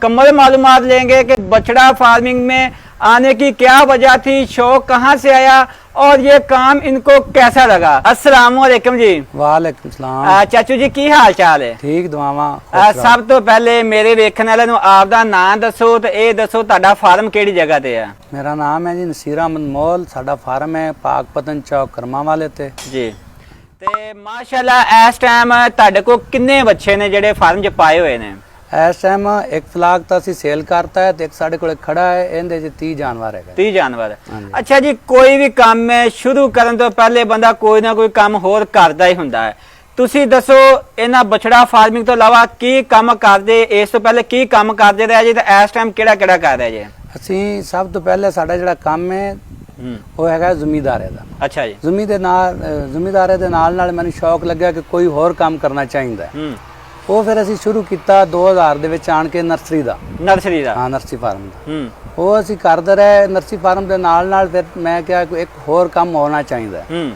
कमल मालूमात लेंगे कि बछड़ा फार्मिंग में आने की क्या वजह थी शौक कहाँ से आया और ये काम इनको कैसा लगा अस्सलाम वालेकुम जी ਵਾਲੇਕੁਮ ਸਲਾਮ ਆ, ਚਾਚੂ ਜੀ ਕੀ ਹਾਲ ਚਾਲ ਹੈ ਠੀਕ ਦੁਆਵਾਂ ਆ, ਸਭ ਤੋਂ ਪਹਿਲੇ ਮੇਰੇ ਵੇਖਣ ਵਾਲਿਆਂ ਨੂੰ ਆਪ ਦਾ ਨਾਮ ਦੱਸੋ ਤੇ ਇਹ ਦੱਸੋ ਤੁਹਾਡਾ ਫਾਰਮ ਕਿਹੜੀ ਜਗ੍ਹਾ ਤੇ ਆ ਮੇਰਾ ਨਾਮ ਹੈ ਜੀ ਨਸੀਰ ਅਹਿਮਦ ਮੋਲ ਸਾਡਾ ਫਾਰਮ ਹੈ ਪਾਕ ਪਤਨ ਚੌਕ ਕਰਮਾ ਵਾਲੇ ਤੇ ਜੀ ਤੇ ਮਾਸ਼ਾਅੱਲਾ ਇਸ ਟਾਈਮ ਤੁਹਾਡੇ ਕੋਲ ਕਿੰਨੇ ਬੱਚੇ ਨੇ ਜਿਹੜੇ ਫਾਰਮ 'ਚ ਪਾਏ ਹੋਏ ਨੇ ਇਸ ਟਾਈਮ ਇੱਕ ਫਲਾਕ ਤਾਂ ਅਸੀਂ ਸੇਲ ਕਰਤਾ ਹੈ ਤੇ ਇੱਕ ਸਾਡੇ ਕੋਲ ਖੜਾ ਹੈ ਇਹਦੇ 'ਚ 30 ਜਾਨਵਰ ਹੈਗਾ। 30 ਜਾਨਵਰ। ਅੱਛਾ ਜੀ ਕੋਈ ਵੀ ਕੰਮ ਹੈ ਸ਼ੁਰੂ ਕਰਨ ਤੋਂ ਪਹਿਲੇ ਬੰਦਾ ਕੋਈ ਨਾ ਕੋਈ ਕੰਮ ਹੋਰ ਕਰਦਾ ਹੀ ਹੁੰਦਾ ਹੈ। ਤੁਸੀਂ ਦੱਸੋ ਇਹਨਾਂ ਬਛੜਾ ਫਾਰਮਿੰਗ ਤੋਂ ਇਲਾਵਾ ਕੀ ਕੰਮ ਕਰਦੇ ਇਸ ਤੋਂ ਪਹਿਲੇ ਕੀ ਕੰਮ ਕਰਦੇ ਰਹੇ ਜੀ ਤੇ ਇਸ ਟਾਈਮ ਕਿਹੜਾ ਕਿਹੜਾ ਕਰ ਰਹੇ ਜੀ? ਅਸੀਂ ਸਭ ਤੋਂ ਪਹਿਲੇ ਸਾਡਾ ਜਿਹੜਾ ਕੰਮ ਹੈ ਉਹ ਹੈਗਾ ਜ਼ਮੀਂਦਾਰੇ ਦਾ ਅੱਛਾ ਜੀ। ਜ਼ਮੀਂ ਦੇ ਨਾਲ ਜ਼ਮੀਂਦਾਰੇ ਦੇ ਨਾਲ ਨਾਲ ਮੈਨੂੰ ਸ਼ੌਕ ਲੱਗਿਆ ਕਿ ਕੋਈ ਹੋਰ ਕੰਮ ਕਰਨਾ ਚਾਹੀਦਾ ਹੈ। ਉਹ ਫਿਰ ਅਸੀਂ ਸ਼ੁਰੂ ਕੀਤਾ 2000 ਦੇ ਵਿੱਚ ਆਣ ਕੇ ਨਰਸਰੀ ਦਾ। ਨਰਸਰੀ ਦਾ? ਹਾਂ ਨਰਸਰੀ ਫਾਰਮ ਦਾ। ਹੂੰ। ਉਹ ਅਸੀਂ ਕਰਦੇ ਰਹੇ ਨਰਸਰੀ ਫਾਰਮ ਦੇ ਨਾਲ ਨਾਲ ਫਿਰ ਮੈਂ ਕਿਹਾ ਕਿ ਇੱਕ ਹੋਰ ਕੰਮ ਹੋਣਾ ਚਾਹੀਦਾ। ਹੈ। ਹੂੰ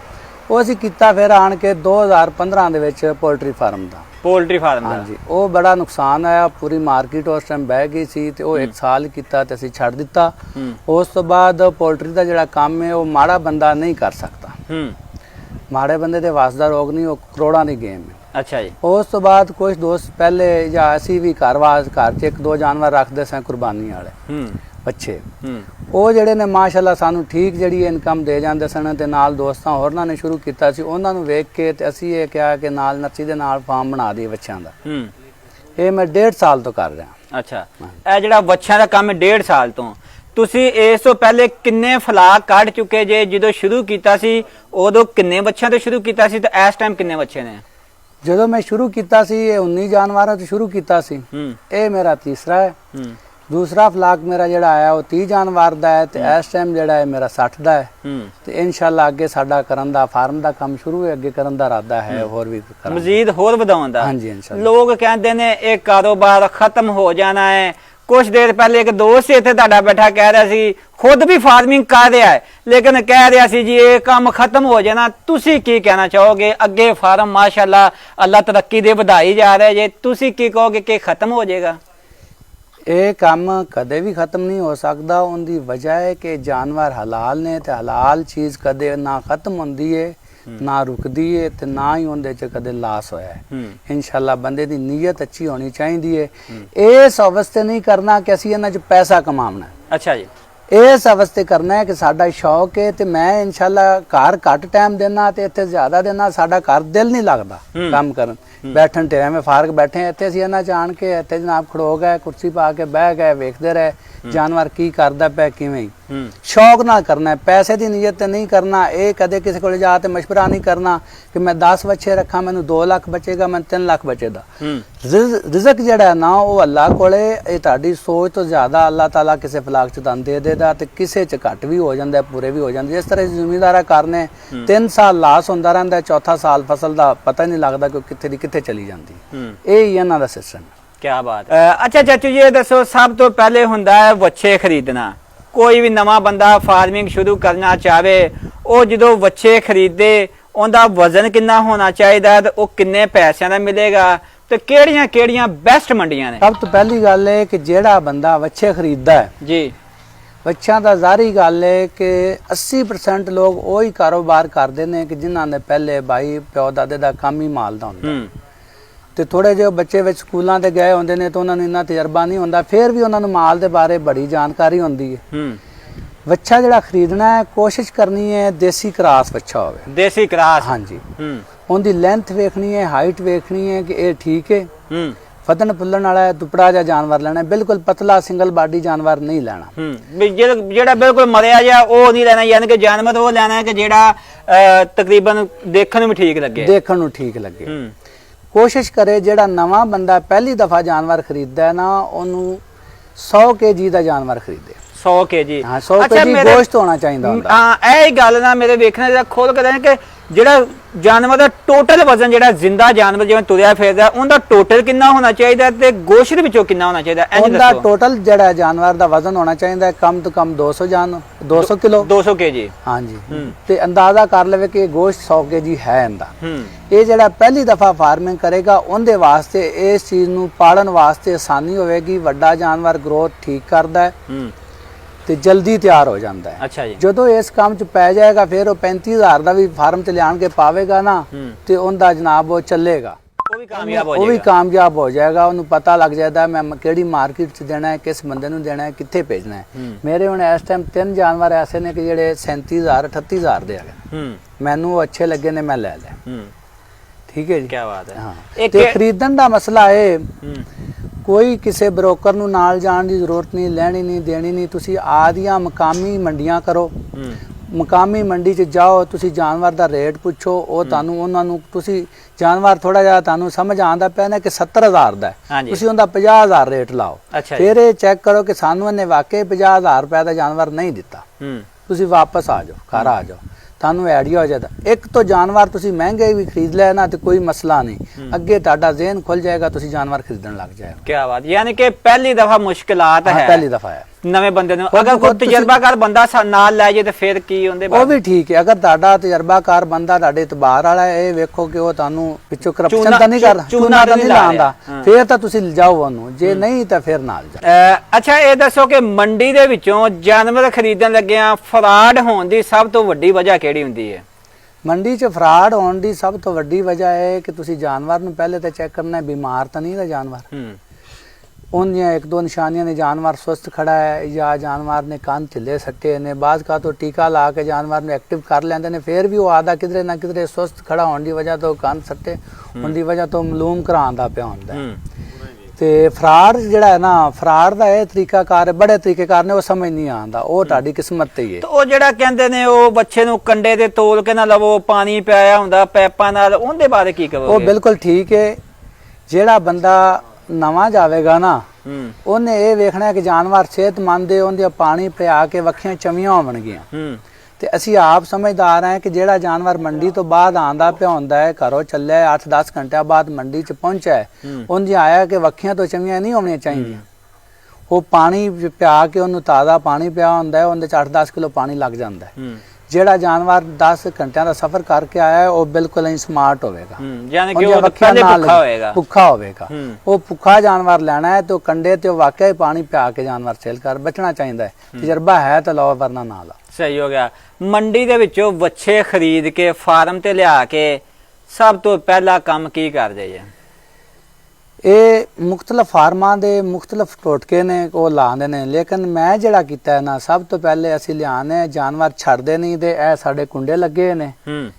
ਉਹ ਅਸੀਂ ਕੀਤਾ ਫਿਰ ਆਣ ਕੇ 2015 ਦੇ ਵਿੱਚ ਪੋਲਟਰੀ ਫਾਰਮ ਦਾ। ਪੋਲਟਰੀ ਫਾਰਮ ਦਾ? ਹਾਂਜੀ ਉਹ ਬੜਾ ਨੁਕਸਾਨ ਆਇਆ ਪੂਰੀ ਮਾਰਕੀਟ ਉਸ ਟਾਈਮ ਬਹਿ ਗਈ ਸੀ ਤੇ ਉਹ ਇੱਕ ਸਾਲ ਕੀਤਾ ਤੇ ਅਸੀਂ ਛੱਡ ਦਿੱਤਾ। ਹੂੰ। ਉਸ ਤੋਂ ਬਾਅਦ ਪੋਲਟਰੀ ਦਾ ਜਿਹੜਾ ਕੰਮ ਹੈ ਉਹ ਮਾੜਾ ਬੰਦਾ ਨਹੀਂ ਕਰ ਸਕਦਾ। ਹੂੰ। ਮਾੜੇ ਬੰਦੇ ਦੇ ਵਾਸ ਦਾ ਰੋਗ ਨਹੀਂ ਉਹ ਕਰੋੜਾਂ ਦੀ ਗੇਮ ਹੈ। ਅੱਛਾ ਜੀ। ਉਸ ਤੋਂ ਬਾਅਦ ਕੁਝ ਦੋਸਤ ਪਹਿਲੇ ਜਾਂ ਅਸੀਂ ਵੀ ਘਰ ਵਾਸ ਘਰ 'ਚ ਇੱਕ ਦੋ ਜਾਨਵਰ ਰੱਖਦੇ ਸਾਂ ਕੁਰਬਾਨੀ ਵਾਲੇ ਹੂੰ। ਬੱਚੇ। ਹੂੰ। ਉਹ ਜਿਹੜੇ ਨੇ ਮਾਸ਼ਾਅੱਲਾ ਸਾਨੂੰ ਠੀਕ ਜਿਹੜੀ ਇਨਕਮ ਦੇ ਜਾਂਦੇ ਸਨ ਤੇ ਨਾਲ ਦੋਸਤਾਂ ਹੋਰਨਾਂ ਨੇ ਸ਼ੁਰੂ ਕੀਤਾ ਸੀ ਉਹਨਾਂ ਨੂੰ ਵੇਖ ਕੇ ਤੇ ਅਸੀਂ ਇਹ ਕਿਹਾ ਕਿ ਨਾਲ ਨੱਚੀ ਦੇ ਨਾਲ ਫਾਰਮ ਬਣਾ ਦਈਏ ਬੱਚਿਆਂ ਦਾ। ਹੂੰ। ਇਹ ਮੈਂ ਡੇਢ ਸਾਲ ਤੋਂ ਕਰ ਰਿਹਾ। ਅੱਛਾ। ਇਹ ਜਿਹੜਾ ਬੱਚਿਆਂ ਦਾ ਕੰਮ ਹੈ ਡੇਢ ਸਾਲ ਤੋਂ ਤੁਸੀਂ ਇਸ ਤੋਂ ਪਹਿਲੇ ਕਿੰਨੇ ਫਲਾਕ ਕੱਢ ਚੁੱਕੇ ਜੇ? ਜਦੋਂ ਸ਼ੁਰੂ ਕੀਤਾ ਸੀ ਉਦੋਂ ਕਿੰਨੇ ਬੱਚਿਆਂ ਤੋਂ ਸ਼ੁਰੂ ਕੀਤਾ ਸੀ ਤੇ ਇਸ ਟਾਈਮ ਕਿੰਨੇ ਬੱਚੇ ਨੇ? ਜਦੋਂ ਮੈਂ ਸ਼ੁਰੂ ਕੀਤਾ ਸੀ ਇਹ 19 ਜਾਨਵਰਾਂ ਤੋਂ ਸ਼ੁਰੂ ਕੀਤਾ ਸੀ। ਹੂੰ। ਇਹ ਮੇਰਾ ਤੀਸਰਾ ਹੈ। ਹੂੰ। ਦੂਸਰਾ ਫਲਾਕ ਮੇਰਾ ਜਿਹੜਾ ਆਇਆ ਉਹ 30 ਜਾਨਵਰ ਦਾ ਹੈ ਤੇ ਇਸ ਟਾਈਮ ਜਿਹੜਾ ਹੈ ਮੇਰਾ 60 ਦਾ ਹੂੰ। ਤੇ ਇਨਸ਼ਾਅੱਲਾ ਅੱਗੇ ਸਾਡਾ ਕਰਨ ਦਾ ਫਾਰਮ ਦਾ ਕੰਮ ਸ਼ੁਰੂ ਹੈ ਅੱਗੇ ਕਰਨ ਦਾ ਇਰਾਦਾ ਹੈ। ਹੋਰ ਵੀ ਕਰਾਂਗੇ। ਮਜ਼ੀਦ ਹੋਰ ਵਧਾਉਣ ਦਾ। ਹਾਂਜੀ ਇਨਸ਼ਾਅੱਲਾ। ਲੋਕ ਕਹਿੰਦੇ ਨੇ ਇਹ ਕਾਰੋਬਾਰ ਖਤਮ ਹੋ ਜਾਣਾ ਹੈ ਕੁਝ ਦੇਰ ਪਹਿਲੇ ਇੱਕ ਦੋਸਤ ਇੱਥੇ ਤੁਹਾਡਾ ਬੈਠਾ ਕਹਿ ਰਿਹਾ ਸੀ, ਖੁਦ ਵੀ ਫਾਰਮਿੰਗ ਕਰ ਰਿਹਾ ਹੈ, ਲੇਕਿਨ ਕਹਿ ਰਿਹਾ ਸੀ ਜੀ, ਇਹ ਕੰਮ ਖਤਮ ਹੋ ਜਾਣਾ, ਤੁਸੀਂ ਕੀ ਕਹਿਣਾ ਚਾਹੋਗੇ? ਅੱਗੇ ਫਾਰਮ ਮਾਸ਼ਾਅੱਲਾ ਅੱਲਾ ਤਰੱਕੀ ਦੇ ਵਧਾਈ ਜਾ ਰਿਹਾ ਜੇ, ਤੁਸੀਂ ਕੀ ਕਹੋਗੇ ਕਿ ਖਤਮ ਹੋ ਜਾਏਗਾ? ਇਹ ਕੰਮ ਕਦੇ ਵੀ ਖਤਮ ਨਹੀਂ ਹੋ ਸਕਦਾ, ਉਹਦੀ ਵਜ੍ਹਾ ਹੈ ਕਿ ਜਾਨਵਰ ਹਲਾਲ ਨੇ ਤੇ ਹਲਾਲ ਚੀਜ਼ ਕਦੇ ਨਾ ਖਤਮ ਹੁੰਦੀ ਹੈ ਨਾ ਰੁਕਦੀ ਹੈ ਤੇ ਨਾ ਹੀ ਉਹਦੇ ਚ ਕਦੇ ਲਾਸ ਹੋਇਆ ਹੈ। ਇਨਸ਼ਾਅੱਲਾ ਬੰਦੇ ਦੀ ਨੀਅਤ ਅੱਛੀ ਹੋਣੀ ਚਾਹੀਦੀ ਹੈ। ਇਸ ਅਵਸਥੇ ਨਹੀਂ ਕਰਨਾ ਕਿ ਅਸੀਂ ਇਹਨਾਂ ਚ ਪੈਸਾ ਕਮਾਉਣਾ। ਅੱਛਾ ਜੀ। ਇਸ ਅਵਸਥੇ ਕਰਨਾ ਹੈ ਕਿ ਸਾਡਾ ਸ਼ੌਕ ਹੈ ਤੇ ਮੈਂ ਇਨਸ਼ਾਅੱਲਾ ਘਰ ਘੱਟ ਟਾਈਮ ਦੇਣਾ ਤੇ ਇੱਥੇ ਜ਼ਿਆਦਾ ਦੇਣਾ ਸਾਡਾ ਘਰ ਦਿਲ ਨਹੀਂ ਲੱਗਦਾ। ਕੰਮ ਕਰਨ। ਬੈਠਣ ਤੇ ਐਵੇਂ ਫਾਰਗ ਬੈਠੇ ਇੱਥੇ ਅਸੀਂ ਇਹਨਾਂ ਜਾਣ ਕੇ ਇੱਥੇ ਜਨਾਬ ਖੜੋ ਗਏ ਕੁਰਸੀ ਪਾ ਕੇ ਬਹਿ ਗਏ ਵੇਖਦੇ ਰਹੇ ਜਾਨਵਰ ਕੀ ਕਰਦਾ ਪਿਆ ਕਿਵੇਂ ਸ਼ੌਕ ਨਾਲ ਕਰਨਾ ਪੈਸੇ ਦੀ ਨੀਅਤ ਤੇ ਨਹੀਂ ਕਰਨਾ ਇਹ ਕਦੇ ਕਿਸੇ ਕੋਲ ਜਾ ਤੇ ਮਸ਼ਵਰਾ ਨਹੀਂ ਕਰਨਾ ਕਿ ਮੈਂ 10 ਬੱਚੇ ਰੱਖਾਂ ਮੈਨੂੰ 2 ਲੱਖ ਬਚੇਗਾ ਮੈਂ 3 ਲੱਖ ਬਚੇਗਾ। ਰਿਜ਼ਕ ਜਿਹੜਾ ਨਾ ਉਹ ਅੱਲਾਹ ਕੋਲੇ ਇਹ ਤੁਹਾਡੀ ਸੋਚ ਤੋਂ ਜ਼ਿਆਦਾ ਅੱਲਾਹ ਤਾਲਾ ਕਿਸੇ ਫਲਾਕ ਚ ਤੁਹਾਨੂੰ ਦੇ ਦੇਦਾ ਤੇ ਕਿਸੇ ਚ ਘੱਟ ਵੀ ਹੋ ਜਾਂਦਾ ਪੂਰੇ ਵੀ ਹੋ ਜਾਂਦੇ। ਜਿਸ ਤਰ੍ਹਾਂ ਜ਼ਿਮੀਦਾਰਾ ਕਰਨੇ 3 ਸਾਲ ਲਾਸ ਹੁੰਦਾ ਰਹਿੰਦਾ ਚੌਥਾ ਸਾਲ ਫਸਲ ਦਾ ਪਤਾ ਹੀ ਨਹੀਂ ਲੱਗਦਾ ਕਿ ਉਹ ਕਿੱਥੇ ਦੀ ਕਿੱਥੇ ਚਲੀ ਜਾਂਦੀ ਇਹ ਹੀ ਇਹਨਾਂ ਦਾ ਸਿਸਟਮ ਕੀ ਬਾਤ ਹੈ। ਅੱਛਾ ਚਾਚੂ ਜੀ ਇਹ ਦੱਸੋ ਸਭ ਤੋਂ ਪਹਿਲੇ ਹੁੰਦਾ ਹੈ ਵੱਛੇ ਖਰੀਦਣਾ। ਕੋਈ ਵੀ ਨਵਾਂ ਬੰਦਾ ਫਾਰਮਿੰਗ ਸ਼ੁਰੂ ਕਰਨਾ ਚਾਹਵੇ ਉਹ ਜਦੋਂ ਵੱਛੇ ਖਰੀਦੇ ਉਹਦਾ ਵਜ਼ਨ ਕਿੰਨਾ ਹੋਣਾ ਚਾਹੀਦਾ ਤੇ ਉਹ ਕਿੰਨੇ ਪੈਸਿਆਂ ਦਾ ਮਿਲੇਗਾ ਤੇ ਕਿਹੜੀਆਂ ਕਿਹੜੀਆਂ ਬੈਸਟ ਮੰਡੀਆਂ ਨੇ? ਸਭ ਤੋਂ ਪਹਿਲੀ ਗੱਲ ਹੈ ਕਿ ਜਿਹੜਾ ਬੰਦਾ ਵੱਛੇ ਖਰੀਦਦਾ ਹੈ ਜੀ। ਬੱਚਿਆਂ ਦਾ ਜ਼ਾਰੀ ਗੱਲ ਹੈ ਕਿ 80% ਲੋਕ ਉਹੀ ਕਾਰੋਬਾਰ ਕਰਦੇ ਨੇ ਕਿ ਜਿਨ੍ਹਾਂ ਦੇ ਪਹਿਲੇ ਭਾਈ ਪਿਓ ਦਾਦੇ ਦਾ ਕੰਮ ਹੀ ਮਾਲ ਦਾ ਹੁੰਦਾ। ਹੂੰ। ਤੇ ਥੋੜੇ ਜਿਹੇ ਬੱਚੇ ਵਿੱਚ ਸਕੂਲਾਂ ਤੇ ਗਏ ਹੁੰਦੇ ਨੇ ਤਾਂ ਉਹਨਾਂ ਨੂੰ ਇੰਨਾ ਤਜਰਬਾ ਨਹੀਂ ਹੁੰਦਾ ਫਿਰ ਵੀ ਉਹਨਾਂ ਨੂੰ ਮਾਲ ਦੇ ਬਾਰੇ ਬੜੀ ਜਾਣਕਾਰੀ ਹੁੰਦੀ ਹੈ। ਹੂੰ। ਬੱਚਾ ਜਿਹੜਾ ਖਰੀਦਣਾ ਹੈ ਕੋਸ਼ਿਸ਼ ਕਰਨੀ ਹੈ ਦੇਸੀ ਕਰਾਸ ਬੱਚਾ ਹੋਵੇ। ਦੇਸੀ ਕਰਾਸ। ਹਾਂਜੀ। ਹੂੰ। ਉਹਦੀ ਲੈਂਥ ਵੇਖਣੀ ਹੈ ਹਾਈਟ ਵੇਖਣੀ ਹੈ ਕਿ ਇਹ ਠੀਕ ਹੈ। ਹੂੰ। ਫਤਨ ਫੁੱਲਣ ਵਾਲਾ ਦੁਪੜਾ ਜਿਹਾ ਜਾਨਵਰ ਲੈਣਾ ਬਿਲਕੁਲ ਪਤਲਾ ਸਿੰਗਲ ਬਾਡੀ ਜਾਨਵਰ ਨਹੀਂ ਲੈਣਾ। ਹੂੰ। ਜਿਹੜਾ ਬਿਲਕੁਲ ਮਰਿਆ ਜਾ ਉਹ ਨਹੀਂ ਲੈਣਾ ਯਾਨੀ ਕਿ ਜਾਨਵਰ ਉਹ ਲੈਣਾ ਹੈ ਕਿ ਜਿਹੜਾ ਤਕਰੀਬਨ ਦੇਖਣ ਨੂੰ ਵੀ ਠੀਕ ਲੱਗੇ। ਦੇਖਣ ਨੂੰ ਠੀਕ ਲੱਗੇ। ਹੂੰ। ਕੋਸ਼ਿਸ਼ ਕਰੇ ਜਿਹੜਾ ਨਵਾਂ ਬੰਦਾ ਪਹਿਲੀ ਦਫਾ ਜਾਨਵਰ ਖਰੀਦਦਾ ਹੈ ਨਾ ਉਹਨੂੰ 100 ਕੇਜੀ ਦਾ ਜਾਨਵਰ ਖਰੀਦੇ। 100 ਕੇਜੀ। ਹਾਂ 100 ਕੇਜੀ ਗੋਸ਼ਤ ਹੋਣਾ ਚਾਹੀਦਾ ਹੁੰਦਾ। ਹਾਂ ਇਹ ਹੀ ਗੱਲ ਨਾ ਮੇਰੇ ਵੇਖਣਾ ਜਿਹੜਾ ਖੋਲ ਕੇ ਕਿ ਜਿਹੜਾ ਜਾਨਵਰ ਦਾ ਟੋਟਲ ਵਜ਼ਨ ਜਿਹੜਾ ਜ਼ਿੰਦਾ ਜਾਨਵਰ ਜਿਵੇਂ ਤੁਰਿਆ ਫਿਰਦਾ ਉਹਦਾ ਟੋਟਲ ਕਿੰਨਾ ਹੋਣਾ ਚਾਹੀਦਾ ਤੇ ਗੋਸ਼ਤ ਵਿੱਚੋਂ ਕਿੰਨਾ ਹੋਣਾ ਚਾਹੀਦਾ? ਇੰਜ ਉਹਦਾ ਟੋਟਲ ਜਿਹੜਾ ਜਾਨਵਰ ਦਾ ਵਜ਼ਨ ਹੋਣਾ ਚਾਹੀਦਾ ਹੈ ਕਮ ਤੋਂ ਕਮ 200 ਜਾਨ 200 ਕਿਲੋ। 200 ਕੇਜੀ ਹਾਂਜੀ। ਤੇ ਅੰਦਾਜ਼ਾ ਕਰ ਲਵੇ ਕਿ ਗੋਸ਼ਤ 100 ਕੇਜੀ ਹੈ ਇਹਦਾ। ਇਹ ਜਿਹੜਾ ਪਹਿਲੀ ਦਫਾ ਫਾਰਮਿੰਗ ਕਰੇਗਾ ਉਹਦੇ ਵਾਸਤੇ ਇਸ ਚੀਜ਼ ਨੂੰ ਪਾਲਣ ਵਾਸਤੇ ਆਸਾਨੀ ਹੋਵੇਗੀ ਵੱਡਾ ਜਾਨਵਰ ਗਰੋਥ ਠੀਕ ਕਰਦਾ ਹੂੰ। ਤੇ ਜਲਦੀ ਤਿਆਰ ਹੋ ਜਾਂਦਾ ਹੈ। ਅੱਛਾ ਜੀ। ਜਦੋਂ ਇਸ ਕੰਮ 'ਚ ਪੈ ਜਾਏਗਾ ਫਿਰ ਉਹ 35000 ਦਾ ਵੀ ਫਾਰਮ 'ਚ ਲਿਆਣ ਕੇ ਪਾਵੇਗਾ ਨਾ ਤੇ ਉਹਦਾ ਜਨਾਬ ਉਹ ਚੱਲੇਗਾ। ਉਹ ਵੀ ਕਾਮਯਾਬ ਹੋ ਉਹ ਵੀ ਜਾਏਗਾ। ਕਾਮਯਾਬ ਹੋ ਜਾਏਗਾ ਉਹਨੂੰ ਪਤਾ ਲੱਗ ਜਾਂਦਾ ਮੈਂ ਕਿਹੜੀ ਮਾਰਕੀਟ 'ਚ ਦੇਣਾ ਹੈ ਕਿਸ ਬੰਦੇ ਨੂੰ ਦੇਣਾ ਹੈ ਕਿੱਥੇ ਭੇਜਣਾ ਹੈ। ਮੇਰੇ ਹੁਣ ਇਸ ਟਾਈਮ ਤਿੰਨ ਜਾਨਵਰ ਐਸੇ ਨੇ ਕਿ ਜਿਹੜੇ 37000 38000 ਦੇ ਹੂੰ। ਮੈਨੂੰ ਉਹ ਅੱਛੇ ਲੱਗੇ ਨੇ ਮੈਂ ਲੈ ਲਿਆ। ਠੀਕ ਹੈ ਜੀ। ਕੀ ਬਾਤ ਹੈ। ਹਾਂ। ਤੇ ਖਰੀਦਣ ਦਾ ਮਸਲਾ ਹੈ। ਕੋਈ ਕਿਸੇ ਬ੍ਰੋਕਰ ਨੂੰ ਨਾਲ ਜਾਣ ਦੀ ਜ਼ਰੂਰਤ ਨਹੀਂ ਲੈਣੀ ਨਹੀਂ ਦੇਣੀ ਨਹੀਂ ਤੁਸੀਂ ਆਦੀਆਂ ਮਕਾਮੀ ਮੰਡੀਆਂ ਕਰੋ। ਮਕਾਮੀ ਮੰਡੀ 'ਚ ਜਾਓ ਤੁਸੀਂ ਜਾਨਵਰ ਦਾ ਰੇਟ ਪੁੱਛੋ ਉਹ ਤੁਹਾਨੂੰ ਉਹਨਾਂ ਨੂੰ ਤੁਸੀਂ ਜਾਨਵਰ ਥੋੜਾ ਜਿਹਾ ਤੁਹਾਨੂੰ ਸਮਝ ਆਉਂਦਾ ਪਿਆ ਨਾ ਕਿ 70000 ਦਾ ਤੁਸੀਂ ਉਹਦਾ 50000 ਰੇਟ ਲਾਓ। ਫਿਰ ਇਹ ਚੈੱਕ ਕਰੋ ਕਿ ਸਾਨੂੰ ਇਹਨੇ ਵਾਕਈ 50000 ਰੁਪਏ ਦਾ ਜਾਨਵਰ ਨਹੀਂ ਦਿੱਤਾ। ਤੁਸੀਂ ਵਾਪਸ ਆ ਜਾਓ ਘਰ ਆ ਜਾਓ। ਤੁਹਾਨੂੰ ਆਈਡੀਆ ਹੋ ਜਾਂਦਾ ਇੱਕ ਤੋਂ ਜਾਨਵਰ ਤੁਸੀਂ ਮਹਿੰਗੇ ਵੀ ਖਰੀਦ ਲਿਆ ਨਾ ਤੇ ਕੋਈ ਮਸਲਾ ਨਹੀਂ। ਅੱਗੇ ਤੁਹਾਡਾ ਜ਼ਿਹਨ ਖੁੱਲ ਜਾਏਗਾ ਤੁਸੀਂ ਜਾਨਵਰ ਖਰੀਦਣ ਲੱਗ ਜਾਏਗਾ ਕੀ ਬਾਤ ਯਾਨੀ ਕਿ ਪਹਿਲੀ ਦਫਾ ਮੁਸ਼ਕਲਾਤ ਹਾਂ, ਹੈ। ਪਹਿਲੀ ਦਫਾ ਹੈ। ਨਵੇਂ ਬੰਦੇ ਨੂੰ। ਅਗਰ ਕੋਈ ਤਜਰਬਾਕਾਰ ਬੰਦਾ ਸਾ- ਨਾਲ ਲੈ ਜੇ ਤੇ ਫਿਰ ਕੀ ਉਹਦੇ ਉਹ ਵੀ ਠੀਕ ਹੈ। ਅਗਰ ਤੁਹਾਡਾ ਤਜਰਬਾਕਾਰ ਬੰਦਾ ਤੁਹਾਡੇ ਇਤਬਾਰ ਵਾਲਾ ਹੈ ਇਹ ਵੇਖੋ ਕਿ ਉਹ ਤੁਹਾਨੂੰ ਪਿੱਛੋਂ ਕਰਪਸ਼ਨ ਚੂਨਾ- ਤਾਂ ਨਹੀਂ ਕਰਦਾ ਚੂਨਾ ਚੂਨਾ ਤਾਂ ਨਹੀਂ ਲਾ ਲਾਉਂਦਾ। ਰਿਹਾ। ਹਾਂ। ਫੇਰ ਤਾਂ ਤੁਸੀਂ ਲਿਜਾਓ ਉਹਨੂੰ। ਜੇ ਨਹੀਂ ਤਾਂ ਫਿਰ ਨਾਲ ਅਹ ਅੱਛਾ ਇਹ ਦੱਸੋ ਕਿ ਮੰਡੀ ਦੇ ਵਿੱਚੋਂ ਜਾਨਵਰ ਖਰੀਦਣ ਲੱਗਿਆਂ ਫਰਾਡ ਹੋਣ ਦੀ ਸਭ ਤੋਂ ਵੱਡੀ ਵਜ੍ਹਾ ਕਿਹੜੀ ਹੁੰਦੀ ਹੈ? ਮੰਡੀ 'ਚ ਫਰਾਡ ਹੋਣ ਦੀ ਸਭ ਤੋਂ ਵੱਡੀ ਵਜ੍ਹਾ ਹੈ ਕਿ ਤੁਸੀਂ ਜਾਨਵਰ ਨੂੰ ਪਹਿਲੇ ਤਾਂ ਚੈੱਕ ਕਰਨਾ ਹੈ। ਬਿਮਾਰ ਤਾਂ ਨਹੀਂ ਦਾ ਜਾਨਵਰ। ਹੂੰ। ਉਹਨੀਆਂ ਇੱਕ ਦੋ ਨਿਸ਼ਾਨੀਆਂ ਨੇ ਜਾਨਵਰ ਸੁਸਤ ਖੜਾ ਹੈ ਜਾਂ ਜਾਨਵਰ ਨੇ ਕੰਨ ਢਿੱਲੇ ਸੱਟੇ ਨੇ ਬਾਜ਼ ਕਾ ਤੋਂ ਟੀਕਾ ਲਾ ਕੇ ਜਾਨਵਰ ਨੂੰ ਐਕਟਿਵ ਕਰ ਲੈਂਦੇ ਨੇ ਫਿਰ ਵੀ ਉਹ ਆਦਾ ਕਿਧਰੇ ਨਾ ਕਿਧਰੇ ਸੁਸਤ ਖੜਾ ਹੋਣ ਦੀ ਵਜ੍ਹਾ ਤੋਂ ਕੰਨ ਸੱਟੇ ਹੋਣ ਦੀ ਵਜ੍ਹਾ ਤੋਂ ਮਲੂਮ ਕਰਾਉਂਦਾ ਪਿਆ ਹੁੰਦਾ ਤੇ ਫਰਾਡ ਜਿਹੜਾ ਹੈ ਨਾ ਫਰਾਡ ਦਾ ਇਹ ਤਰੀਕਾਕਾਰ ਹੈ ਬੜੇ ਤਰੀਕੇਕਾਰ ਨੇ ਉਹ ਸਮਝ ਨਹੀਂ ਆਉਂਦਾ ਉਹ ਤੁਹਾਡੀ ਕਿਸਮਤ ਤੇ ਹੀ ਹੈ। ਤੇ ਉਹ ਜਿਹੜਾ ਕਹਿੰਦੇ ਨੇ ਉਹ ਬੱਚੇ ਨੂੰ ਕੰਡੇ ਤੇ ਤੋਲ ਕੇ ਨਾ ਲਵੋ ਪਾਣੀ ਪਿਆਇਆ ਹੁੰਦਾ ਪੈਪਾਂ ਨਾਲ ਉਹਦੇ ਬਾਰੇ ਕੀ ਉਹ ਕਹੋਗੇ ਬਿਲਕੁਲ ਠੀਕ ਹੈ। ਜਿਹੜਾ ਬੰਦਾ ਨਵਾਂ ਜਾਵੇਗਾ ਨਾ ਹੂੰ। ਉਹਨੇ ਇਹ ਵੇਖਣਾ ਕਿ ਜਾਨਵਰ ਸਿਹਤਮੰਦ ਹੈ ਉਹਦੇ ਪਾਣੀ ਪਿਆ ਕੇ ਵੱਖੀਆਂ ਚਮੀਆਂ ਹੋਣਗੀਆਂ ਹੂੰ। ਤੇ ਅਸੀਂ ਆਪ ਸਮਝਦਾਰ ਹਾਂ ਕਿ ਜਿਹੜਾ ਜਾਨਵਰ ਮੰਡੀ ਤੋਂ ਬਾਅਦ ਆਂਦਾ ਪਿਆ ਹੁੰਦਾ ਹੈ ਘਰੋਂ ਚੱਲਿਆ 8-10 ਘੰਟਿਆਂ ਬਾਅਦ ਮੰਡੀ 'ਚ ਪਹੁੰਚਿਆ ਹੈ। ਉਂਝ ਆਇਆ ਕਿ ਵੱਖੀਆਂ ਤੋਂ ਚਮੀਆਂ ਨਹੀਂ ਹੋਣੀਆਂ ਚਾਹੀਦੀਆਂ। ਉਹ ਪਾਣੀ ਪਿਆ ਕੇ ਉਹਨੂੰ ਤਾਜ਼ਾ ਪਾਣੀ ਪਿਆ ਹੁੰਦਾ ਹੈ ਉਹਦੇ 'ਚ 8-10 ਕਿਲੋ ਪਾਣੀ ਲੱਗ ਜਾਂਦਾ ਹੂੰ। ਜਿਹੜਾ ਜਾਨਵਰ 10 ਘੰਟਿਆਂ ਦਾ ਸਫ਼ਰ ਕਰਕੇ ਆਇਆ ਹੈ ਉਹ ਬਿਲਕੁਲ ਹੀ ਸਮਾਰਟ ਹੋਵੇਗਾ। ਯਾਨੀ ਕਿ ਉਹ ਪਹਿਲੇ ਭੁੱਖਾ ਹੋਏਗਾ ਭੁੱਖਾ ਹੋਵੇਗਾ। ਉਹ ਭੁੱਖਾ ਜਾਨਵਰ ਲੈਣਾ ਹੈ ਤੇ ਉਹ ਕੰਡੇ ਤੇ ਵਾਕਿਆ ਹੀ ਪਾਣੀ ਪਿਆ ਕੇ ਜਾਨਵਰ ਸੇਲ ਕਰ ਬਚਣਾ ਚਾਹੀਦਾ ਹੈ। ਤਜਰਬਾ ਹੈ ਤਾਂ ਲਓ ਵਰਨਾ ਨਾ ਲਓ। ਸਹੀ ਹੋ ਗਿਆ। ਮੰਡੀ ਦੇ ਵਿੱਚੋਂ ਵੱਛੇ ਖਰੀਦ ਕੇ ਫਾਰਮ ਤੇ ਲਿਆ ਕੇ ਸਭ ਤੋਂ ਪਹਿਲਾ ਕੰਮ ਕੀ ਕਰਦੇ ਜੇ ਇਹ ਮੁxtਲਫ ਫਾਰਮਾਂ ਦੇ ਮੁxtਲਫ ਟੋਟਕੇ ਨੇ ਉਹ ਲਾਉਂਦੇ ਨੇ। ਲੇਕਿਨ ਮੈਂ ਜਿਹੜਾ ਕੀਤਾ ਨਾ ਸਭ ਤੋਂ ਪਹਿਲੇ ਅਸੀਂ ਲਿਆਣੇ ਜਾਨਵਰ ਛੱਡਦੇ ਨਹੀਂ ਤੇ ਇਹ ਸਾਡੇ ਕੁੰਡੇ ਲੱਗੇ ਨੇ। ਹੂੰ।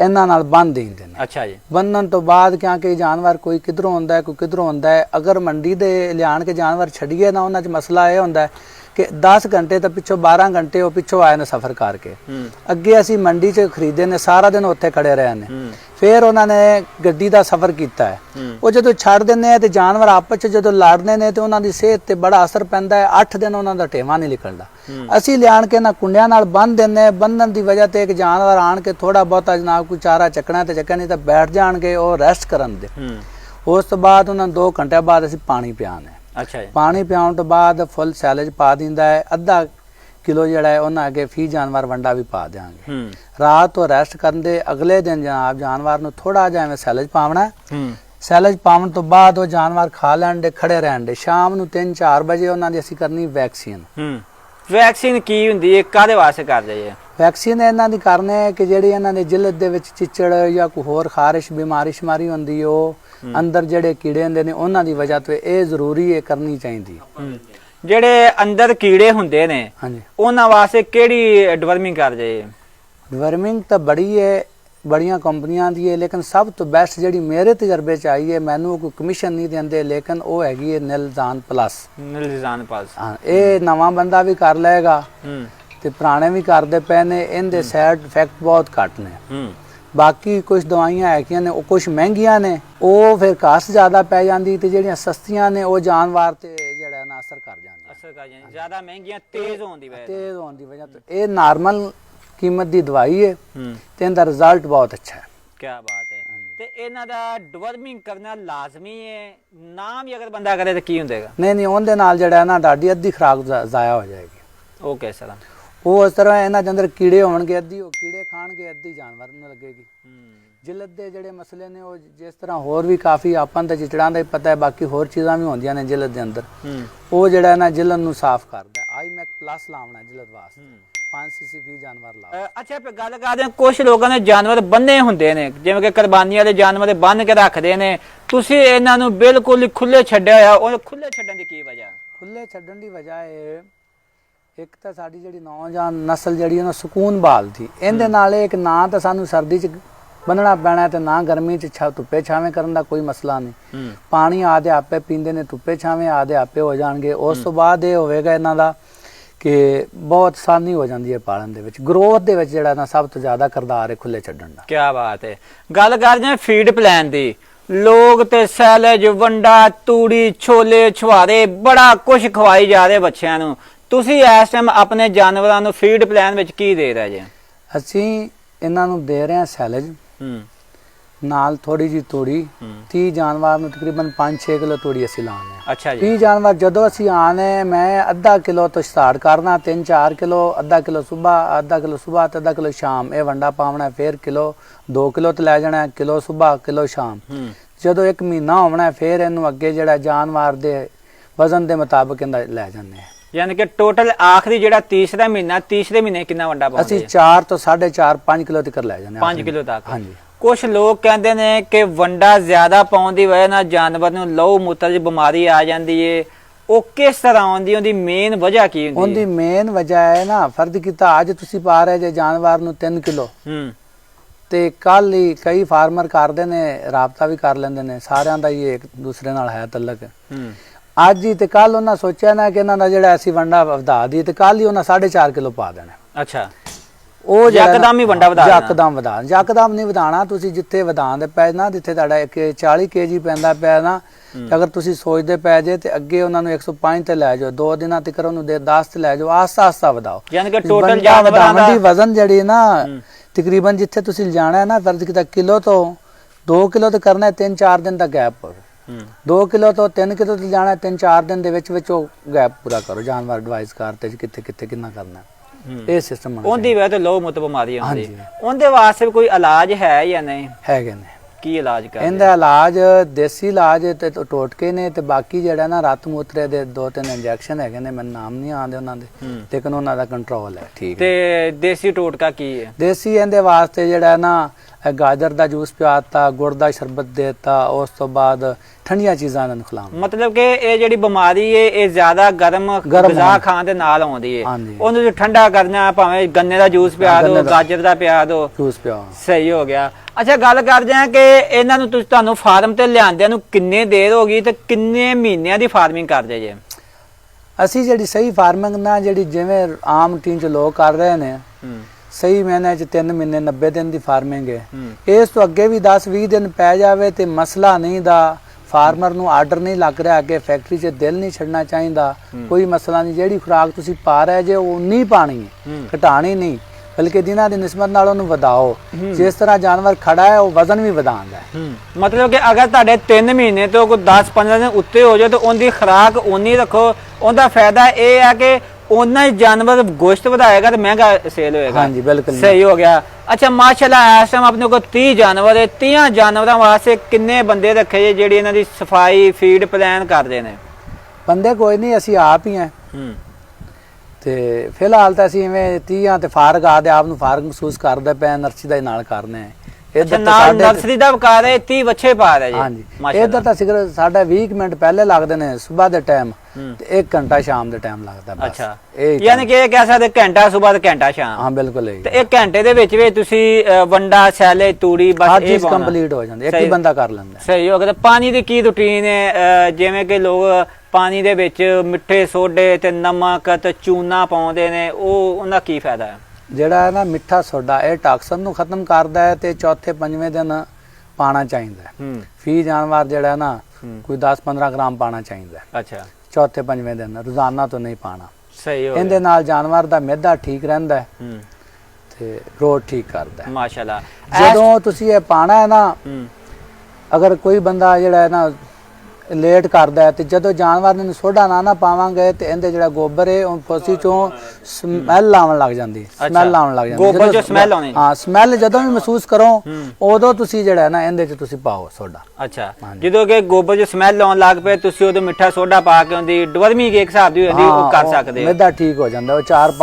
ਇਹਨਾਂ ਨਾਲ ਬੰਨ ਦਿੰਦੇ ਨੇ। ਅੱਛਾ ਜੀ। ਬੰਨਣ ਤੋਂ ਬਾਅਦ ਕਿਉਂਕਿ ਜਾਨਵਰ ਕੋਈ ਕਿਧਰੋਂ ਹੁੰਦਾ ਹੈ ਕੋਈ ਕਿਧਰੋਂ ਹੁੰਦਾ ਹੈ। ਅਗਰ ਮੰਡੀ ਦੇ ਲਿਆਣ ਕੇ ਜਾਨਵਰ ਛੱਡੀਏ ਨਾ ਉਹਨਾਂ 'ਚ ਮਸਲਾ ਇਹ ਹੁੰਦਾ ਹੈ ਕਿ 10 ਘੰਟੇ ਤਾਂ ਪਿੱਛੋਂ 12 ਘੰਟੇ ਉਹ ਪਿੱਛੋਂ ਆਏ ਨੇ ਸਫ਼ਰ ਕਰਕੇ। ਅੱਗੇ ਅਸੀਂ ਮੰਡੀ 'ਚ ਖਰੀਦੇ ਨੇ ਸਾਰਾ ਦਿਨ ਉੱਥੇ ਖੜੇ ਰਹੇ ਨੇ। ਫਿਰ ਉਹਨਾਂ ਨੇ ਗੱਡੀ ਦਾ ਸਫ਼ਰ ਕੀਤਾ ਹੈ। ਉਹ ਜਦੋਂ ਛੱਡ ਦਿੰਦੇ ਆ ਤੇ ਜਾਨਵਰ ਆਪਸ ਚ ਜਦੋਂ ਲੜਦੇ ਨੇ ਤੇ ਉਹਨਾਂ ਦੀ ਸਿਹਤ ਤੇ ਬੜਾ ਅਸਰ ਪੈਂਦਾ ਹੈ। 8 ਦਿਨ ਉਹਨਾਂ ਦਾ ਟੇਵਾ ਨਹੀਂ ਨਿਕਲਦਾ। ਅਸੀਂ ਲਿਆਣ ਕੇ ਨਾ ਕੁੰਡਿਆਂ ਨਾਲ ਬੰਨ ਦਿੰਦੇ ਹਾਂ। ਬੰਨਣ ਦੀ ਵਜ੍ਹਾ ਤੇ ਇੱਕ ਜਾਨਵਰ ਆਣ ਕੇ ਥੋੜਾ ਬਹੁਤਾ ਜਨਾਬ ਕੋਈ ਚਾਰਾ ਚੱਕਣਾ ਤੇ ਚੱਕਣਾ ਨਹੀਂ ਤਾਂ ਬੈਠ ਜਾਣਗੇ ਉਹ ਰੈਸਟ ਕਰਨ ਦੇ। ਉਸ ਤੋਂ ਬਾਅਦ ਉਹਨਾਂ ਨੂੰ 2 ਘੰਟੇ ਬਾਅਦ ਅਸੀਂ ਪਾਣੀ ਹਾਂ। ਅੱਛਾ ਜੀ। ਪਾਣੀ ਪਿਆਉਣ ਤੋਂ ਬਾਅਦ ਫੁੱਲ ਸੈਲੇਜ ਪਾ ਦਿੰਦਾ ਹੈ ਅੱਧਾ ਕਿਲੋ ਜਿਹੜਾ ਹੈ ਉਹਨਾਂ ਅੱਗੇ ਫੀ ਜਾਨਵਰ ਵੰਡਾ ਵੀ ਪਾ ਦਿਆਂਗੇ। ਹੂੰ। ਰਾਤ ਤੋਂ ਰੈਸਟ ਕਰਨ ਦੇ ਅਗਲੇ ਦਿਨ ਜਨਾਬ ਜਾਨਵਰ ਨੂੰ ਥੋੜਾ ਜਿਹਾ ਐਵੇਂ ਸੈਲੇਜ ਪਾਵਣਾ ਸੈਲਜ ਪਾਉਣ ਤੋਂ ਬਾਅਦ ਉਹ ਜਾਨਵਰ ਖਾ ਲੈਣ ਦੇ ਖੜੇ ਰਹਿਣ ਦੇ। ਸ਼ਾਮ ਨੂੰ 3-4 ਵਜੇ ਉਹਨਾਂ ਦੀ ਅਸੀਂ ਕਰਨੀ ਵੈਕਸੀਨ ਵੈਕਸੀਨ ਕੀ ਹੁੰਦੀ ਹੈ? ਕਾਦੇ ਵਾਸਤੇ ਕਰਦੇ ਜੇ ਵੈਕਸੀਨ ਇਹਨਾਂ ਦੀ ਕਰਨੇ ਕਿ ਜਿਹੜੀ ਇਹਨਾਂ ਦੇ ਜਿਲਦ ਦੇ ਵਿੱਚ ਚਿੱਚੜ ਜਾਂ ਕੋਈ ਹੋਰ ਖਾਰਿਸ਼ ਬਿਮਾਰੀ ਸ਼ਮਾਰੀ ਹੁੰਦੀ ਉਹ ਅੰਦਰ ਜਿਹੜੇ ਕੀੜੇ ਹੁੰਦੇ ਨੇ ਉਹਨਾਂ ਦੀ ਵਜ੍ਹਾ ਤੋਂ ਇਹ ਜ਼ਰੂਰੀ ਹੈ ਕਰਨੀ ਚਾਹੀਦੀ ਜਿਹੜੇ ਅੰਦਰ ਕੀੜੇ ਹੁੰਦੇ ਨੇ ਹਾਂਜੀ। ਉਹਨਾਂ ਵਾਸਤੇ ਕਿਹੜੀ ਡਵਰਮਿੰਗ ਕਰਦੇ ਜੇ ਵਰਮਿੰਗ ਤਾਂ ਬੜੀ ਹੈ ਬੜੀਆਂ ਕੰਪਨੀਆਂ ਦੀ ਹੈ ਲੇਕਿਨ ਸਭ ਤੋਂ ਬੈਸਟ ਜਿਹੜੀ ਮੇਰੇ ਤਜਰਬੇ ਚ ਆਈ ਹੈ ਮੈਨੂੰ ਕੋਈ ਕਮਿਸ਼ਨ ਨਹੀਂ ਦਿੰਦੇ ਲੇਕਿਨ ਉਹ ਹੈਗੀ ਹੈ ਨਿਲਜ਼ਾਨ ਪਲੱਸ ਨਿਲਜ਼ਾਨ ਹਾਂ ਇਹ ਨਵਾਂ ਬੰਦਾ ਵੀ ਕਰ ਲਏਗਾ ਤੇ ਪੁਰਾਣੇ ਵੀ ਕਰਦੇ ਪਏ ਨੇ ਇਹਦੇ ਸਾਈਡ ਇਫੈਕਟ ਬਹੁਤ ਘੱਟ ਨੇ। ਹੂੰ। ਬਾਕੀ ਕੁਝ ਦਵਾਈਆਂ ਹੈਗੀਆਂ ਨੇ ਉਹ ਕੁਝ ਮਹਿੰਗੀਆਂ ਨੇ ਉਹ ਫਿਰ ਕਾਸਟ ਜ਼ਿਆਦਾ ਪੈ ਜਾਂਦੀ ਤੇ ਜਿਹੜੀਆਂ ਸਸਤੀਆਂ ਨੇ ਉਹ ਜਾਨਵਰ ਤੇ ਜਿਹੜਾ ਨਾ ਅਸਰ ਕਰ ਜਾਂਦੀਆਂ ਅਸਰ ਕਰ ਜਾਂਦੀ ਜ਼ਿਆਦਾ ਮਹਿੰਗੀਆਂ ਤੇਜ਼ ਹੋਣ ਦੀ ਵਜ੍ਹਾ। ਤੇਜ਼ ਹੋਣ ਦੀ ਵਜ੍ਹਾ ਤੋਂ। ਇਹ ਨਾਰਮਲ ਕੀਮਤ ਦੀ ਦਵਾਈ ਹੈ ਹੂੰ। ਤੇ ਇਹਦਾ ਰਿਜ਼ਲਟ ਬਹੁਤ ਅੱਛਾ ਹੈ। ਕੀ ਬਾਤ ਹੈ। ਤੇ ਇਹਨਾਂ ਦਾ ਡਵਰਮਿੰਗ ਕਰਨਾ ਲਾਜ਼ਮੀ ਹੈ ਨਾ ਵੀ ਅਗਰ ਬੰਦਾ ਕਰੇ ਤਾਂ ਕੀ ਹੁੰਦੇਗਾ ਨਹੀਂ ਨਹੀਂ ਉਹਦੇ ਨਾਲ ਜਿਹੜਾ ਹੈ ਨਾ ਤੁਹਾਡੀ ਅੱਧੀ ਖੁਰਾਕ ਜ਼ਾਇਆ ਹੋ ਜਾਏਗੀ। ਓਕੇ ਸਲਾਮ। ਉਹ ਇਸ ਤਰ੍ਹਾਂ ਇਹਨਾਂ ਦੇ ਅੰਦਰ ਕੀੜੇ ਹੋਣਗੇ ਅੱਧੀ ਉਹ ਕੀੜੇ ਖਾਣਗੇ ਅੱਧੀ ਜਾਨਵਰ ਨੂੰ ਲੱਗੇਗੀ। ਜਿਲਤ ਦੇ ਜਿਹੜੇ ਮਸਲੇ ਨੇ ਉਹ ਜਿਸ ਤਰ੍ਹਾਂ ਹੋਰ ਵੀ ਕਾਫੀ ਆਪਾਂ ਤਾਂ ਚਿਚੜਾਂ ਦਾ ਹੀ ਪਤਾ ਹੈ ਬਾਕੀ ਹੋਰ ਚੀਜ਼ਾਂ ਵੀ ਹੁੰਦੀਆਂ ਨੇ ਜਿਲਤ ਦੇ ਅੰਦਰ। ਉਹ ਜਿਹੜਾ ਨਾ ਜਿਲਤ ਨੂੰ ਸਾਫ਼ ਕਰਦਾ ਆਈ ਮੈਕ ਪਲੱਸ ਲਾਉਣਾ ਜਿਲਤ ਵਾਸਤੇ। 5 ਸੀਸੀ ਫੀ ਜਾਨਵਰ ਲਾਓ। ਅੱਛਾ ਫਿਰ ਗੱਲ ਕਰਦੇ ਹਾਂ ਕੁਝ ਲੋਕਾਂ ਨੇ ਜਾਨਵਰ ਬੰਨੇ ਹੁੰਦੇ ਨੇ। ਜਿਵੇਂ ਕਿ ਕੁਰਬਾਨੀ ਵਾਲੇ ਜਾਨਵਰ ਬੰਨ ਕੇ ਰੱਖਦੇ ਨੇ। ਤੁਸੀਂ ਇਹਨਾਂ ਨੂੰ ਬਿਲਕੁਲ ਖੁੱਲੇ ਛੱਡਿਆ ਹੋਇਆ ਉਹ ਖੁੱਲੇ ਛੱਡਣ ਦੀ ਕੀ ਵਜ੍ਹਾ? ਖੁੱਲੇ ਛੱਡਣ ਦੀ ਵਜ੍ਹਾ ਇਹ ਇੱਕ ਤਾਂ ਸਾਡੀ ਜਿਹੜੀ ਨੌਜਵਾਨ ਨਸਲ ਜਿਹੜੀ ਉਹਨਾਂ ਸਕੂਨ ਬਾਲਦੀ ਇਹਦੇ ਨਾਲ ਇੱਕ ਨਾ ਤਾਂ ਸਾਨੂੰ ਸਰਦੀ 'ਚ ਬੰਨਣਾ ਪੈਣਾ ਤੇ ਨਾ ਗਰਮੀ 'ਚ ਛਾ ਧੁੱਪੇ ਛਾਵੇਂ ਕਰਨ ਦਾ ਕੋਈ ਮਸਲਾ ਨਹੀਂ। ਪਾਣੀ ਆਦੇ ਆਪੇ ਪੀਂਦੇ ਨੇ ਧੁੱਪੇ ਛਾਵੇਂ ਆਦੇ ਆਪੇ ਹੋ ਜਾਣਗੇ। ਉਸ ਤੋਂ ਬਾਅਦ ਇਹ ਹੋਵੇਗਾ ਇਹਨਾਂ ਦਾ ਕਿ ਬਹੁਤ ਆਸਾਨੀ ਹੋ ਜਾਂਦੀ ਹੈ ਪਾਲਣ ਦੇ ਵਿੱਚ। ਗਰੋਥ ਦੇ ਵਿੱਚ ਜਿਹੜਾ ਨਾ ਸਭ ਤੋਂ ਜ਼ਿਆਦਾ ਕਰਦਾਰ ਹੈ ਖੁੱਲੇ ਛੱਡਣ ਦਾ। ਕੀ ਬਾਤ ਹੈ। ਗੱਲ ਕਰਦੇ ਹਾਂ ਫੀਡ ਪਲਾਨ ਦੀ। ਲੋਕ ਤੇ ਸੈਲਜ ਵੰਡਾ ਤੂੜੀ ਛੋਲੇ ਛੁਹਾਰੇ ਬੜਾ ਕੁਝ ਖਵਾਈ ਜਾ ਰਹੇ ਬੱਚਿਆਂ ਨੂੰ। ਤੁਸੀਂ ਇਸ ਟਾਈਮ ਆਪਣੇ ਜਾਨਵਰਾਂ ਨੂੰ ਫੀਡ ਪਲਾਨ ਵਿੱਚ ਕੀ ਦੇ ਰਹੇ ਜੇ? ਅਸੀਂ ਇਹਨਾਂ ਨੂੰ ਦੇ ਰਹੇ ਹਾਂ ਸੈਲਜ। ਹੂੰ। ਨਾਲ ਥੋੜੀ ਜੀ ਤੂੜੀ। ਹੂੰ। 30 ਜਾਨਵਰ ਨੂੰ ਤਕਰੀਬਨ 5-6 ਕਿਲੋ ਤੂੜੀ ਅਸੀਂ ਲਾਉਂਦੇ ਹਾਂ। ਅੱਛਾ ਜੀ। 30 ਜਾਨਵਰ ਜਦੋਂ ਅਸੀਂ ਆਨੇ ਮੈਂ ਅੱਧਾ ਕਿਲੋ ਤੋਂ ਸਟਾਰਟ ਕਰਨਾ 3-4 ਕਿਲੋ ਅੱਧਾ ਕਿਲੋ ਸਵੇਰ ਅੱਧਾ ਕਿਲੋ ਸਵੇਰ ਤੇ ਅੱਧਾ ਕਿਲੋ ਸ਼ਾਮ। ਇਹ ਵੰਡਾ ਪਾਉਣਾ ਫਿਰ ਕਿਲੋ 2 ਕਿਲੋ ਤੇ ਲੈ ਜਾਣਾ ਕਿਲੋ ਸਵੇਰ ਕਿਲੋ ਸ਼ਾਮ। ਜਦੋਂ ਇੱਕ ਮਹੀਨਾ ਹੋਣਾ ਫਿਰ ਇਹਨੂੰ ਅੱਗੇ ਜਿਹੜਾ ਜਾਨਵਰ ਦੇ ਵਜ਼ਨ ਦੇ ਮੁਤਾਬਕ ਇਹਦਾ ਲੈ ਜਾਂਦੇ ਹਾਂ। ਯਾਨੀ ਕਿ ਟੋਟਲ ਆਖਰੀ ਜਿਹੜਾ ਤੀਸਰਾ ਮਹੀਨਾ ਤੀਸਰੇ ਮਹੀਨੇ ਕਿੰਨਾ ਵੱਡਾ ਅਸੀਂ ਪਾਉਂਦੇ 4 ਤੋਂ 4.5 5 ਕਿਲੋ ਤੱਕ ਲੈ ਜਾਂਦੇ ਹਾਂ 5 ਕਿਲੋ ਤੱਕ। ਹਾਂਜੀ। ਕੁਝ ਲੋਕ ਕਹਿੰਦੇ ਨੇ ਕਿ ਵੰਡਾ ਜ਼ਿਆਦਾ ਪਾਉਣ ਦੀ ਵਜ੍ਹਾ ਨਾਲ ਜਾਨਵਰ ਨੂੰ ਲਹੂ ਮੂਤਰ ਦੀ ਬਿਮਾਰੀ ਆ ਜਾਂਦੀ ਏ। ਉਹ ਕਿਸ ਤਰ੍ਹਾਂ ਆਉਂਦੀ ਉਹਦੀ ਮੇਨ ਵਜ੍ਹਾ ਕੀ ਹੁੰਦੀ ਉਹਦੀ ਮੇਨ ਵਜ੍ਹਾ ਹੈ ਨਾ ਫਰਜ਼ ਕੀਤਾ ਅੱਜ ਤੁਸੀਂ ਪਾ ਰਹੇ ਜੇ ਜਾਨਵਰ ਨੂੰ 3 ਕਿਲੋ। ਹੂੰ। ਤੇ ਕੱਲ ਹੀ ਕਈ ਫਾਰਮਰ ਕਰਦੇ ਨੇ ਰਾਬਤਾ ਵੀ ਕਰ ਲੈਂਦੇ ਨੇ। ਸਾਰਿਆਂ ਦਾ ਹੀ ਇੱਕ ਦੂਸਰੇ ਨਾਲ ਹੈ ਤਲਕ। ਹੂੰ। ਅੱਜ ਹੀ ਤੇ ਕੱਲ ਉਹਨਾਂ ਸੋਚਿਆ ਨਾ ਕਿ ਇਹਨਾਂ ਦਾ ਜਿਹੜਾ ਅਸੀਂ ਵੰਡਾ ਵਧਾ ਦੀ ਤੇ ਕੱਲ ਹੀ ਉਹਨਾਂ 4.5 ਕਿਲੋ ਪਾ ਦੇਣਾ। ਅੱਛਾ। ਉਹ ਯਕਦਮ ਹੀ ਵੰਡਾ ਵਧਾ ਦੇਣਾ। ਯਕਦਮ ਵਧਾ ਯਕਦਮ ਨਹੀਂ ਵਧਾਣਾ ਤੁਸੀਂ ਜਿੱਥੇ ਵਧਾਉਣ ਦੇ ਪੈ ਨਾ ਜਿੱਥੇ ਤੁਹਾਡਾ ਇੱਕ 40 ਕੇਜੀ ਪੈਂਦਾ ਪਿਆ ਨਾ ਅਗਰ ਤੁਸੀਂ ਸੋਚਦੇ ਪੈ ਜੇ ਤੇ ਅੱਗੇ ਉਹਨਾਂ ਨੂੰ 105 ਤੇ ਲੈ ਜਾਓ ਦੋ ਦਿਨਾਂ ਤੱਕ ਉਹਨੂੰ ਦੇ 10 ਤੇ ਲੈ ਜਾਓ ਆਸਤਾ ਆਸਤਾ ਵਧਾਓ। ਯਾਨੀ ਕਿ ਟੋਟਲ ਜਾਨਵਰਾਂ ਵਧਾਉਣ ਦੀ ਵਜ਼ਨ ਜਿਹੜੀ ਨਾ। ਤਕਰੀਬਨ ਜਿੱਥੇ ਤੁਸੀਂ ਜਾਣਾ ਹੈ ਨਾ ਫਰਜ਼ ਕੀਤਾ ਕਿਲੋ ਤੋਂ 2 ਕਿਲੋ ਤੇ ਕਰਨਾ ਹੈ 3-4 ਦਿਨ ਦਾ ਗੈਪ ਹੂੰ 2 ਕਿਲੋ ਤੋਂ 3 ਕਿਲੋ ਤੇ ਜਾਣਾ 3-4 ਦਿਨ ਦੇ ਵਿੱਚ ਵਿੱਚ ਉਹ ਗੈਪ ਪੂਰਾ ਕਰੋ ਜਾਨਵਰ ਐਡਵਾਈਸ ਕਰਤੇ ਜੀ ਕਿੱਥੇ ਕਿੱਥੇ ਕਿੰਨਾ ਕਰਨਾ। ਇਹ ਸਿਸਟਮ ਉਹਦੀ ਵਜ੍ਹਾ ਤੋਂ ਲਹੂ ਮੂਤਰ ਬਿਮਾਰੀ ਆਉਂਦੀ। ਉਹਦੇ ਵਾਸਤੇ ਕੋਈ ਇਲਾਜ ਹੈ ਜਾਂ ਨਹੀਂ? ਹੈਗੇ ਨੇ। ਕੀ ਇਲਾਜ ਕਰਦੇ ਇਹਦਾ ਇਲਾਜ ਦੇਸੀ ਇਲਾਜ ਤੇ ਟੋਟਕੇ ਨੇ ਤੇ ਬਾਕੀ ਜਿਹੜਾ ਨਾ ਰਤ ਮੂਤਰੇ ਦੇ ਦੋ ਤਿੰਨ ਇੰਜੈਕਸ਼ਨ ਹੈਗੇ ਨੇ ਮੈਨੂੰ ਨਾਮ ਨਹੀਂ ਆਉਂਦੇ ਉਹਨਾਂ ਦੇ। ਲੇਕਿਨ ਉਹਨਾਂ ਦਾ ਕੰਟਰੋਲ ਹੈ। ਠੀਕ ਤੇ ਦੇਸੀ ਟੋਟਕਾ ਕੀ ਹੈ? ਦੇਸੀ ਇਹਦੇ ਵਾਸਤੇ ਜਿਹੜਾ ਨਾ ਗਾਜਰ ਦਾ ਜੂਸ ਪਿਆਤਾ ਗੁੜ ਦਾ ਸ਼ਰਬਤ ਦੇਤਾ ਉਸ ਤੋਂ ਬਾਅਦ ਠੰਡੀਆਂ ਚੀਜ਼ਾਂ ਇਹਨਾਂ ਨੂੰ ਮਤਲਬ ਕਿ ਇਹ ਜਿਹੜੀ ਬਿਮਾਰੀ ਹੈ ਇਹ ਜ਼ਿਆਦਾ ਗਰਮ ਗਜ਼ਾ। ਖਾਣ ਦੇ ਨਾਲ ਆਉਂਦੀ ਹੈ ਹਾਂਜੀ। ਉਹਨੂੰ ਜੇ ਠੰਡਾ ਕਰਨਾ ਭਾਵੇਂ ਗੰਨੇ ਦਾ ਜੂਸ ਪਿਆ ਦਿਓ। ਗਾਜਰ ਦਾ ਪਿਆ ਦਿਓ ਜੂਸ ਪਿਆ ਸਹੀ ਹੋ ਗਿਆ ਅੱਛਾ ਗੱਲ ਕਰਦੇ ਆ ਕਿ ਇਹਨਾਂ ਨੂੰ ਤੁਸੀਂ ਤੁਹਾਨੂੰ ਫਾਰਮ ਤੇ ਲਿਆਂਦਿਆਂ ਨੂੰ ਕਿੰਨੇ ਦੇਰ ਹੋ ਗਈ ਤੇ ਕਿੰਨੇ ਮਹੀਨਿਆਂ ਦੀ ਫਾਰਮਿੰਗ ਕਰਦੇ ਜੇ ਅਸੀਂ ਜਿਹੜੀ ਸਹੀ ਫਾਰਮਿੰਗ ਨਾ ਜਿਹੜੀ ਜਿਵੇਂ ਆਮ ਰੂਟੀਨ ਚ ਲੋਕ ਕਰ ਰਹੇ ਨੇ ਹੂੰ ਸਹੀ ਮਹੀਨੇ ਚ 3 ਮਹੀਨੇ 90 ਦਿਨ ਦੀ ਫਾਰਮਿੰਗ ਹੈ। ਇਸ ਤੋਂ ਅੱਗੇ ਵੀ 10-20 ਦਿਨ ਪੈ ਜਾਵੇ ਤੇ ਮਸਲਾ ਨਹੀਂ ਦਾ ਫਾਰਮਰ ਨੂੰ ਆਰਡਰ ਨਹੀਂ ਲੱਗ ਰਿਹਾ ਅੱਗੇ ਫੈਕਟਰੀ 'ਚ ਦਿਲ ਨਹੀਂ ਛੱਡਣਾ ਚਾਹੀਦਾ। ਕੋਈ ਮਸਲਾ ਨਹੀਂ ਜਿਹੜੀ ਖੁਰਾਕ ਤੁਸੀਂ ਪਾ ਰਹੇ ਜੇ ਉਹ ਨਹੀਂ ਪਾਣੀ ਹੈ ਘਟਾਣੀ ਨਹੀਂ। ਬਲਕਿ ਦਿਨਾਂ ਦੀ ਨਿਸਬਤ ਨਾਲ ਉਹਨੂੰ ਵਧਾਓ। ਜਿਸ ਤਰ੍ਹਾਂ ਜਾਨਵਰ ਖੜਾ ਹੈ ਉਹ ਵਜ਼ਨ ਵੀ ਵਧਾਉਂਦਾ ਹੈ। ਮਤਲਬ ਕਿ ਅਗਰ ਤੁਹਾਡੇ 3 ਮਹੀਨੇ ਤੋਂ ਕੋਈ 10-15 ਦਿਨ ਉੱਤੇ ਹੋ ਜਾਏ ਤਾਂ ਉਹਦੀ ਖੁਰਾਕ ਓਨੀ ਰੱਖੋ। ਉਹਦਾ ਫਾਇਦਾ ਇਹ ਹੈ ਕਿ ਉਹਨਾਂ ਹੀ ਜਾਨਵਰ ਗੋਸ਼ਤ ਵਧਾਏਗਾ ਤੇ ਮਹਿੰਗਾ ਸੇਲ ਹੋਏਗਾ। ਹਾਂਜੀ ਬਿਲਕੁਲ ਸਹੀ ਹੋ ਗਿਆ। ਅੱਛਾ ਮਾਸ਼ਾਅੱਲਾ ਇਸ ਟਾਈਮ ਆਪਣੇ ਕੋਲ 30 ਜਾਨਵਰ ਹੈ। 30 ਜਾਨਵਰਾਂ ਵਾਸਤੇ ਕਿੰਨੇ ਬੰਦੇ ਰੱਖੇ ਜੇ ਜਿਹੜੀ ਇਹਨਾਂ ਦੀ ਸਫ਼ਾਈ ਫੀਡ ਪਲਾਨ ਕਰਦੇ ਨੇ? ਬੰਦੇ ਕੋਈ ਨਹੀਂ ਅਸੀਂ ਆਪ ਹੀ ਹਾਂ। ਹੂੰ। ਤੇ ਫਿਲਹਾਲ ਤਾਂ ਅਸੀਂ ਐਵੇਂ 30 ਤੇ ਫਾਰਗ ਆਦੇ ਆਪ ਨੂੰ ਫਾਰਗ ਮਹਿਸੂਸ ਕਰਦੇ ਪਏ ਨਰਸੀ ਦਾ ਹੀ ਨਾਲ ਕਰਨੇ ਆ। ਅੱਛਾ ਇੱਧਰ ਤਾਂ ਨਾਲ ਸਾਡੇ ਨਰਸਰੀ ਦਾ ਵਕਾਰ ਹੈ 30 ਬੱਚੇ ਪਾ ਰਹੇ ਜੀ। ਹਾਂਜੀ। ਮਾਸ਼ਾਅੱਲਾ। ਇੱਧਰ ਤਾਂ ਸਿਗਰ ਸਾਡਾ 20 ਕੁ ਮਿੰਟ ਪਹਿਲੇ ਲੱਗਦੇ ਨੇ ਸਵੇਰ ਦੇ ਟਾਈਮ। ਤੇ 1 ਘੰਟਾ ਸ਼ਾਮ ਦੇ ਟਾਈਮ ਲੱਗਦਾ ਬਸ। ਅੱਛਾ। ਇਹ ਯਾਨੀ ਕਿ ਇਹ ਕਹਿ ਸਕਦੇ ਘੰਟਾ ਸਵੇਰ ਤੇ ਘੰਟਾ ਸ਼ਾਮ। ਹਾਂ ਬਿਲਕੁਲ ਇਹ। ਤੇ ਇਹ ਘੰਟੇ ਦੇ ਵਿੱਚ ਵੀ ਤੁਸੀਂ ਅ, ਵੰਡਾ ਸੈਲੇ ਤੂੜੀ ਹਰ ਬਸ ਇਹ ਚੀਜ਼ ਪਾਉਣਾ। ਕੰਪਲੀਟ ਹੋ ਜਾਂਦੀ ਹੈ, ਇੱਕ ਹੀ ਸਹੀ। ਬੰਦਾ ਕਰ ਲੈਂਦਾ। ਹੈ। ਸਹੀ ਹੋ ਗਿਆ। ਤੇ ਪਾਣੀ ਦੀ ਕੀ ਰੁਟੀਨ ਹੈ? ਅ, ਜਿਵੇਂ ਕਿ ਲੋਕ ਪਾਣੀ ਦੇ ਵਿੱਚ ਮਿੱਠੇ ਸੋਡੇ ਤੇ ਨਮਕ ਤੇ ਚੂਨਾ ਪਾਉਂਦੇ ਨੇ ਉਹ ਉਹਦਾ ਕੀ ਫਾਇਦਾ ਹੈ? ਜਿਹੜਾ ਹੈ ਨਾ ਮਿੱਠਾ ਸੋਡਾ ਇਹ ਟਾਕਸਨ ਨੂੰ ਖਤਮ ਕਰਦਾ ਹੈ ਤੇ ਚੌਥੇ ਪੰਜਵੇਂ ਦਿਨ ਪਾਣਾ ਚਾਹੀਦਾ ਹੈ। ਫੀ ਜਾਨਵਰ ਜਿਹੜਾ ਹੈ ਨਾ। ਕੋਈ 10-15 ਗ੍ਰਾਮ ਪਾਣਾ ਚਾਹੀਦਾ ਹੈ। ਅੱਛਾ। ਚੌਥੇ ਪੰਜਵੇਂ ਦਿਨ ਰੋਜ਼ਾਨਾ ਤੋਂ ਨਹੀਂ ਪਾਣਾ। ਸਹੀ ਹੋ ਇਹਦੇ ਨਾਲ ਜਾਨਵਰ ਦਾ ਮਿਹਦਾ ਠੀਕ ਰਹਿੰਦਾ ਹੈ ਤੇ ਗਰੋਥ ਠੀਕ ਕਰਦਾ ਹੈ। ਮਾਸ਼ਾਅੱਲਾ। ਜਦੋਂ ਤੁਸੀਂ ਇਹ ਪਾਣਾ ਹੈ ਨਾ ਅਗਰ ਕੋਈ ਬੰਦਾ ਜਿਹੜਾ ਹੈ ਨਾ ਲੇਟ ਕਰਦਾ ਹੈ ਤੇ ਜਦੋਂ ਜਾਨਵਰ ਨੂੰ ਸੋਡਾ ਨਾ ਨਾ ਪਾਵਾਂਗੇ ਤੇ ਇਹਦੇ ਜਿਹੜਾ ਗੋਬਰ ਹੈ ਉਹ ਫਸੀ ਚੋਂ ਸਮੈਲ ਆਉਣ ਲੱਗ ਜਾਂਦੀ ਸਮੈਲ ਆਉਣ ਲੱਗ ਜਾਂਦੀ ਗੋਬਰ ਚੋਂ smell ਆਉਣੀ। ਹਾਂ। ਸਮੈਲ ਜਦੋਂ ਵੀ ਮਹਿਸੂਸ ਕਰੋ ਉਦੋਂ ਤੁਸੀਂ ਜਿਹੜਾ ਨਾ ਇਹਦੇ ਚ ਤੁਸੀਂ ਪਾਓ ਸੋਡਾ ਅੱਛਾ। ਜਦੋਂ ਕਿ ਗੋਬਰ ਚ ਸਮੈਲ ਆਉਣ ਲੱਗ ਪਏ ਤੁਸੀਂ ਉਦੋਂ ਮਿੱਠਾ ਸੋਡਾ ਪਾ ਕੇ ਉਹਦੀ ਡਵਰਮੀ ਕੇ ਹਿਸਾਬ ਦੀ ਹੁੰਦੀ ਉਹ ਕਰ ਸਕਦੇ ਹੋ। ਮੈਦਾ ਠੀਕ ਹੋ ਜਾਂਦਾ ਉਹ ਚਾਰ